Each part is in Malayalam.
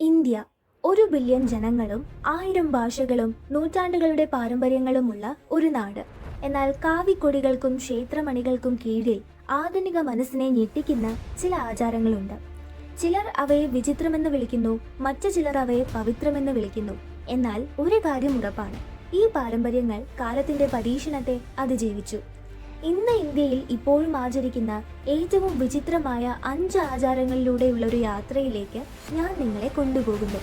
ഇന്ത്യ ഒരു ബില്യൺ ജനങ്ങളും ആയിരം ഭാഷകളും നൂറ്റാണ്ടുകളുടെ പാരമ്പര്യങ്ങളുമുള്ള ഒരു നാട്. എന്നാൽ കാവിക്കൊടികൾക്കും ക്ഷേത്രമണികൾക്കും കീഴിൽ ആധുനിക മനസ്സിനെ ഞെട്ടിക്കുന്ന ചില ആചാരങ്ങളുണ്ട്. ചിലർ അവയെ വിചിത്രമെന്ന് വിളിക്കുന്നു മറ്റു ചിലർ അവയെ പവിത്രമെന്ന് വിളിക്കുന്നു. എന്നാൽ ഒരു കാര്യം ഉറപ്പാണ്. ഈ പാരമ്പര്യങ്ങൾ കാലത്തിന്റെ പരീക്ഷണത്തെ അതിജീവിച്ചു. ഇന്ന് ഇന്ത്യയിൽ ഇപ്പോഴും ആചരിക്കുന്ന ഏറ്റവും വിചിത്രമായ അഞ്ച് ആചാരങ്ങളിലൂടെയുള്ള ഒരു യാത്രയിലേക്ക് ഞാൻ നിങ്ങളെ കൊണ്ടുപോകുന്നു.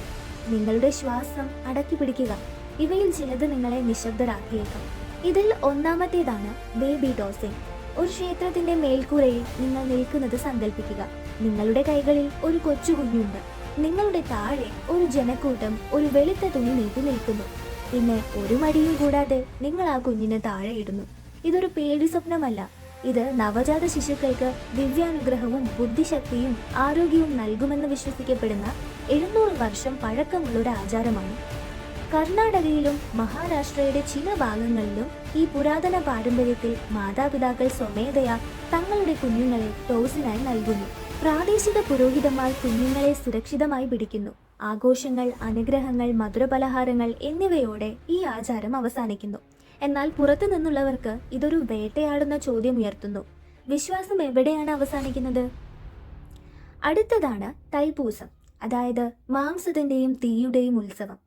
നിങ്ങളുടെ ശ്വാസം അടക്കി പിടിക്കുക ഇവയിൽ ചിലത് നിങ്ങളെ നിശബ്ദരാക്കിയേക്കാം. ഇതിൽ ഒന്നാമത്തേതാണ് ബേബി ടോസിംഗ് ഒരു ക്ഷേത്രത്തിന്റെ മേൽക്കൂരയിൽ നിങ്ങൾ നിൽക്കുന്നത് സങ്കല്പിക്കുക നിങ്ങളുടെ കൈകളിൽ ഒരു കൊച്ചുകുഞ്ഞുണ്ട് നിങ്ങളുടെ താഴെ ഒരു ജനക്കൂട്ടം ഒരു വെളുത്ത തുണി നീട്ടി നിൽക്കുന്നു. പിന്നെ ഒരു മടിയും കൂടാതെ നിങ്ങൾ ആ കുഞ്ഞിനെ താഴെ ഇടുന്നു. ഇതൊരു പേടി സ്വപ്നമല്ല. ഇത് നവജാത ശിശുക്കൾക്ക് ദിവ്യാനുഗ്രഹവും ബുദ്ധിശക്തിയും ആരോഗ്യവും നൽകുമെന്ന് വിശ്വസിക്കപ്പെടുന്ന എഴുന്നൂറ് വർഷം പഴക്കമുള്ള ഒരു ആചാരമാണ്. കർണാടകയിലും മഹാരാഷ്ട്രയുടെ ചില ഭാഗങ്ങളിലും ഈ പുരാതന പാരമ്പര്യത്തിൽ മാതാപിതാക്കൾ സ്വമേധയാ തങ്ങളുടെ കുഞ്ഞുങ്ങളെ ടോസിനായി നൽകുന്നു. പ്രാദേശിക പുരോഹിതന്മാർ കുഞ്ഞുങ്ങളെ സുരക്ഷിതമായി പിടിക്കുന്നു. ആഘോഷങ്ങൾ അനുഗ്രഹങ്ങൾ മധുരപലഹാരങ്ങൾ എന്നിവയോടെ ഈ ആചാരം അവസാനിക്കുന്നു. എന്നാൽ പുറത്തു നിന്നുള്ളവർക്ക് ഇതൊരു വേട്ടയാടുന്ന ചോദ്യം ഉയർത്തുന്നു. വിശ്വാസം എവിടെയാണ് അവസാനിക്കുന്നത്? അടുത്തതാണ് തൈപൂസം അതായത് മാംസത്തിന്റെയും തീയുടെയും ഉത്സവം.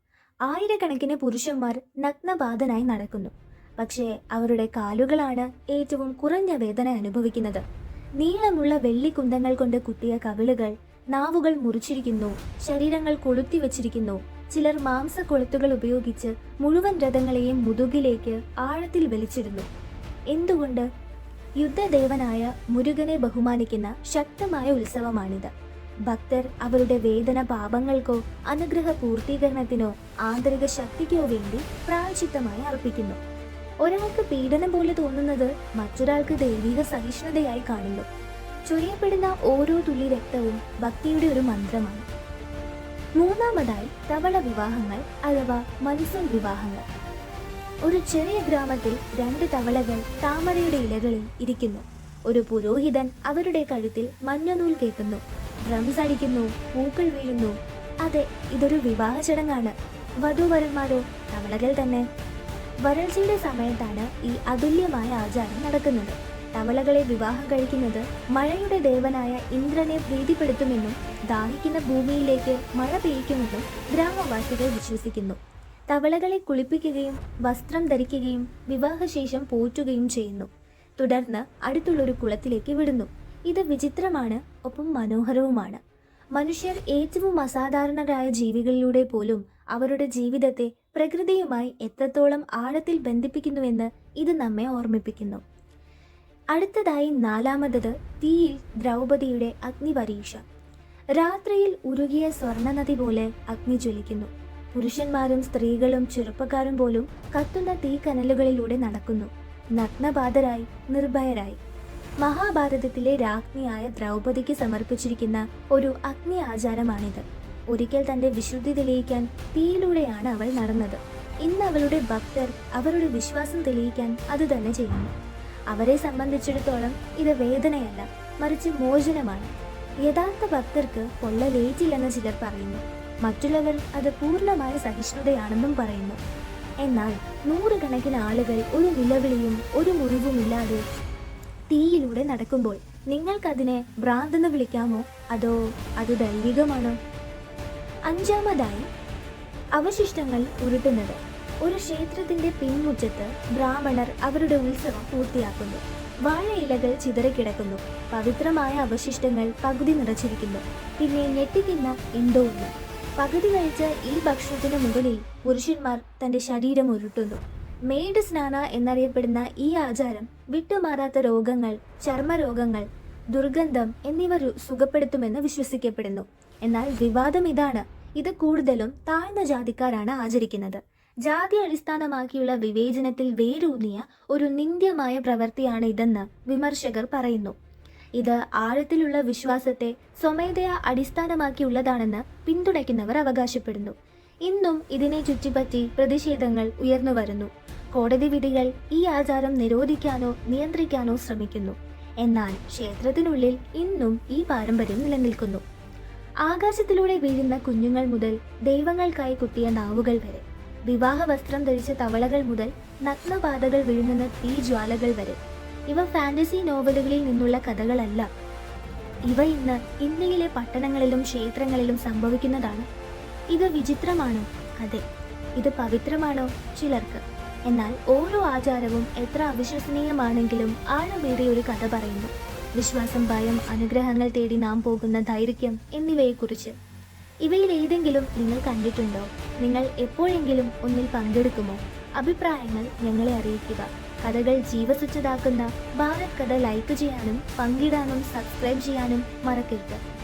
ആയിരക്കണക്കിന് പുരുഷന്മാർ നഗ്നബാധനായി നടക്കുന്നു. പക്ഷേ അവരുടെ കാലുകളാണ് ഏറ്റവും കുറഞ്ഞ വേദന അനുഭവിക്കുന്നത്. നീളമുള്ള വെള്ളിക്കുന്തങ്ങൾ കൊണ്ട് കുത്തിയ കവിളുകൾ നാവുകൾ മുറിച്ചിരിക്കുന്നു ശരീരങ്ങൾ കൊളുത്തി വച്ചിരിക്കുന്നു ചിലർ മാംസക്കൊളുത്തുകൾ ഉപയോഗിച്ച് മുഴുവൻ രഥങ്ങളെയും മുതുകിലേക്ക് ആഴത്തിൽ വലിച്ചിരുന്നു എന്തുകൊണ്ട്? യുദ്ധദേവനായ മുരുകനെ ബഹുമാനിക്കുന്ന ശക്തമായ ഉത്സവമാണിത്. ഭക്തർ അവരുടെ വേദന പാപങ്ങൾക്കോ അനുഗ്രഹ പൂർത്തീകരണത്തിനോ ആന്തരിക ശക്തിക്കോ വേണ്ടി പ്രായചിത്തമായി അർപ്പിക്കുന്നു. ഒരാൾക്ക് പീഡനം പോലെ തോന്നുന്നത് മറ്റൊരാൾക്ക് ദൈവിക സഹിഷ്ണുതയായി കാണുന്നു. ചൊരിയപ്പെടുന്ന ഓരോ തുള്ളി രക്തവും ഭക്തിയുടെ ഒരു മന്ത്രമാണ്. മൂന്നാമതായി തവള വിവാഹങ്ങൾ അഥവാ മത്സ്യം വിവാഹങ്ങൾ. ഒരു ചെറിയ ഗ്രാമത്തിൽ രണ്ട് തവളകൾ താമരയുടെ ഇലകളിൽ ഇരിക്കുന്നു. ഒരു പുരോഹിതൻ അവരുടെ കഴുത്തിൽ മഞ്ഞനൂൽ കേൾക്കുന്നു. ഡ്രംസ് അടിക്കുന്നു പൂക്കൾ വീഴുന്നു. അതെ ഇതൊരു വിവാഹ ചടങ്ങാണ്. വധുവരന്മാരോ തവളകൾ തന്നെ. വരൾച്ചയുടെ സമയത്താണ് ഈ അതുല്യമായ ആചാരം നടക്കുന്നത്. തവളകളെ വിവാഹം കഴിക്കുന്നത് മഴയുടെ ദേവനായ ഇന്ദ്രനെ പ്രീതിപ്പെടുത്തുമെന്നും ദാഹിക്കുന്ന ഭൂമിയിലേക്ക് മഴ പെയ്യ്ക്കുമെന്നും ഗ്രാമവാസികൾ വിശ്വസിക്കുന്നു. തവളകളെ കുളിപ്പിക്കുകയും വസ്ത്രം ധരിക്കുകയും വിവാഹശേഷം പോറ്റുകയും ചെയ്യുന്നു. തുടർന്ന് അടുത്തുള്ളൊരു കുളത്തിലേക്ക് വിടുന്നു. ഇത് വിചിത്രമാണ് ഒപ്പം മനോഹരവുമാണ്. മനുഷ്യർ ഏറ്റവും അസാധാരണരായ ജീവികളിലൂടെ പോലും അവരുടെ ജീവിതത്തെ പ്രകൃതിയുമായി എത്രത്തോളം ആഴത്തിൽ ബന്ധിപ്പിക്കുന്നുവെന്ന് ഇത് നമ്മെ ഓർമ്മിപ്പിക്കുന്നു. അടുത്തതായി നാലാമത്തത് തീയിൽ ദ്രൗപദിയുടെ അഗ്നിപരീക്ഷ. രാത്രിയിൽ ഉരുകിയ സ്വർണനദി പോലെ അഗ്നി ജ്വലിക്കുന്നു. പുരുഷന്മാരും സ്ത്രീകളും ചെറുപ്പക്കാരും പോലും കത്തുന്ന തീക്കനലുകളിലൂടെ നടക്കുന്നു. നഗ്നപാതരായി നിർഭയരായി. മഹാഭാരതത്തിലെ രാജ്ഞിയായ ദ്രൗപദിക്ക് സമർപ്പിച്ചിരിക്കുന്ന ഒരു അഗ്നി ആചാരമാണിത്. ഒരിക്കൽ തന്റെ വിശുദ്ധി തെളിയിക്കാൻ തീയിലൂടെയാണ് അവൾ നടന്നത്. ഇന്ന് അവളുടെ ഭക്തർ അവരുടെ വിശ്വാസം തെളിയിക്കാൻ അത് തന്നെ ചെയ്യുന്നു. അവരെ സംബന്ധിച്ചിടത്തോളം ഇത് വേദനയല്ല മറിച്ച് മോചനമാണ്. യഥാർത്ഥ ഭക്തർക്ക് പൊള്ളലേറ്റില്ലെന്ന് ചിലർ പറയുന്നു. മറ്റുള്ളവർ അത് പൂർണമായ സഹിഷ്ണുതയാണെന്നും പറയുന്നു. എന്നാൽ നൂറുകണക്കിന് ആളുകൾ ഒരു നിലവിളിയും ഒരു മുറിവുമില്ലാതെ തീയിലൂടെ നടക്കുമ്പോൾ നിങ്ങൾക്കതിനെ ഭ്രാന്തെന്ന് വിളിക്കാമോ? അതോ അത് ദൈവികമാണോ? അഞ്ചാമതായി അവശിഷ്ടങ്ങൾ ഉരുട്ടുന്നത്. ഒരു ക്ഷേത്രത്തിന്റെ പിൻമുറ്റത്ത് ബ്രാഹ്മണർ അവരുടെ ഉത്സവം പൂർത്തിയാക്കുന്നു. വാഴയിലകൾ ചിതറിക്കിടക്കുന്നു പവിത്രമായ അവശിഷ്ടങ്ങൾ പകുതി നിറച്ചിരിക്കുന്നു. പിന്നെ ഞെട്ടിക്കുന്ന ഒന്ന് പകുതി കഴിച്ച ഈ ഭക്ഷണത്തിന് മുകളിൽ പുരുഷന്മാർ തന്റെ ശരീരം ഉരുട്ടുന്നു. മേട് സ്നാന എന്നറിയപ്പെടുന്ന ഈ ആചാരം വിട്ടുമാറാത്ത രോഗങ്ങൾ ചർമ്മരോഗങ്ങൾ ദുർഗന്ധം എന്നിവ സുഖപ്പെടുത്തുമെന്ന് വിശ്വസിക്കപ്പെടുന്നു. എന്നാൽ വിവാദം ഇതാണ്. ഇത് കൂടുതലും താഴ്ന്ന ജാതിക്കാരാണ് ആചരിക്കുന്നത്. ജാതി അടിസ്ഥാനമാക്കിയുള്ള വിവേചനത്തിൽ വേരൂന്നിയ ഒരു നിന്ദ്യമായ പ്രവൃത്തിയാണ് ഇതെന്ന് വിമർശകർ പറയുന്നു. ഇത് ആഴത്തിലുള്ള വിശ്വാസത്തെ സ്വമേധയാ അടിസ്ഥാനമാക്കിയുള്ളതാണെന്ന് പിന്തുണയ്ക്കുന്നവർ അവകാശപ്പെടുന്നു. ഇന്നും ഇതിനെ ചുറ്റിപ്പറ്റി പ്രതിഷേധങ്ങൾ ഉയർന്നു വരുന്നു. കോടതി വിധികൾ ഈ ആചാരം നിരോധിക്കാനോ നിയന്ത്രിക്കാനോ ശ്രമിക്കുന്നു. എന്നാൽ ക്ഷേത്രത്തിനുള്ളിൽ ഇന്നും ഈ പാരമ്പര്യം നിലനിൽക്കുന്നു. ആകാശത്തിലൂടെ വീഴുന്ന കുഞ്ഞുങ്ങൾ മുതൽ ദൈവങ്ങൾക്കായി കുത്തിയ നാവുകൾ വരെ വിവാഹ വസ്ത്രം ധരിച്ച തവളകൾ മുതൽ നഗ്നപാതകൾ വിഴുങ്ങുന്ന തീജ്വാലകൾ വരെ. ഇവ ഫാന്റസി നോവലുകളിൽ നിന്നുള്ള കഥകളല്ല. ഇവ ഇന്ന് ഇന്ത്യയിലെ പട്ടണങ്ങളിലും ക്ഷേത്രങ്ങളിലും സംഭവിക്കുന്നതാണ്. ഇത് വിചിത്രമാണോ? അതെ. ഇത് പവിത്രമാണോ? ചിലർക്ക്. എന്നാൽ ഓരോ ആചാരവും എത്ര അവിശ്വസനീയമാണെങ്കിലും ആഴമേറിയ ഒരു കഥ പറയുന്നു. വിശ്വാസം ഭയം അനുഗ്രഹങ്ങൾ തേടി നാം പോകുന്ന ദൈർഘ്യം എന്നിവയെക്കുറിച്ച്. ഇവയിൽ ഏതെങ്കിലും നിങ്ങൾ കണ്ടിട്ടുണ്ടോ? നിങ്ങൾ എപ്പോഴെങ്കിലും ഒന്നിൽ പങ്കെടുക്കുമോ? അഭിപ്രായങ്ങൾ ഞങ്ങളെ അറിയിക്കുക. കഥകൾ ജീവസുച്ചതാക്കുന്ന ഭാരത് കഥ ലൈക്ക് ചെയ്യാനും പങ്കിടാനും സബ്സ്ക്രൈബ് ചെയ്യാനും മറക്കരുത്.